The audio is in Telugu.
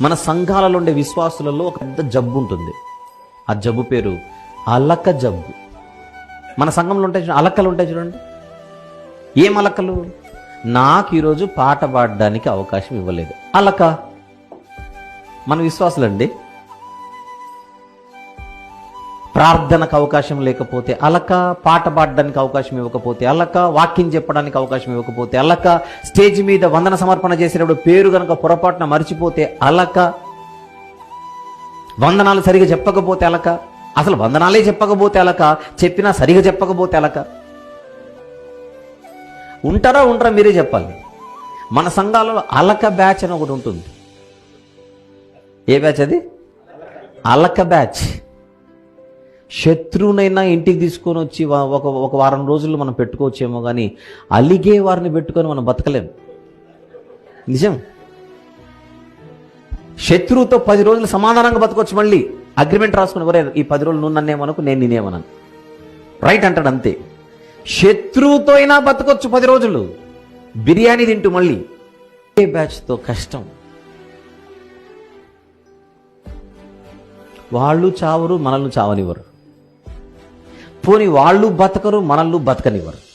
మన సంఘాలలో ఉండే విశ్వాసులలో ఒక పెద్ద జబ్బు ఉంటుంది. ఆ జబ్బు పేరు అలక జబ్బు. మన సంఘంలో ఉంటాయి చూడండి అలకలు ఉంటాయి చూడండి. ఏం అలకలు? నాకు ఈరోజు పాట పాడడానికి అవకాశం ఇవ్వలేదు. అలక. మన విశ్వాసులండి ప్రార్థనకు అవకాశం లేకపోతే అలక పాట పాడడానికి అవకాశం ఇవ్వకపోతే అలక వాక్యం చెప్పడానికి అవకాశం ఇవ్వకపోతే అలక స్టేజ్ మీద వందన సమర్పణ చేసేటప్పుడు పేరు గనక పొరపాటున మర్చిపోతే అలక వందనాలు సరిగా చెప్పకపోతే అలక అసలు వందనాలే చెప్పకపోతే అలక చెప్పినా సరిగా చెప్పకపోతే అలక. ఉంటారా ఉంటారా మీరే చెప్పాలి. మన సంఘాలలో అలక బ్యాచ్ అని ఒకటి ఉంటుంది. ఏ బ్యాచ్ అది? అలక బ్యాచ్. శత్రువునైనా ఇంటికి తీసుకొని వచ్చి ఒక ఒక వారం రోజులు మనం పెట్టుకోవచ్చేమో కానీ అలిగే వారిని పెట్టుకొని మనం బతకలేం. నిజం? శత్రువుతో పది రోజులు సమాధానంగా బతకొచ్చు మళ్ళీ. అగ్రిమెంట్ రాసుకుని ఎవరే ఈ పది రోజులు నువ్వు నన్నేమనకు నేను నేనేమనను రైట్ అంటాడు అంతే. శత్రువుతో అయినా బతకొచ్చు పది రోజులు. బిర్యానీ తింటూ మళ్ళీ. ఏ బ్యాచ్తో కష్టం. వాళ్ళు చావరు మనల్ని చావనివ్వరు. పోని వాళ్ళు బతకరు మనల్ని బతకనివ్వరు.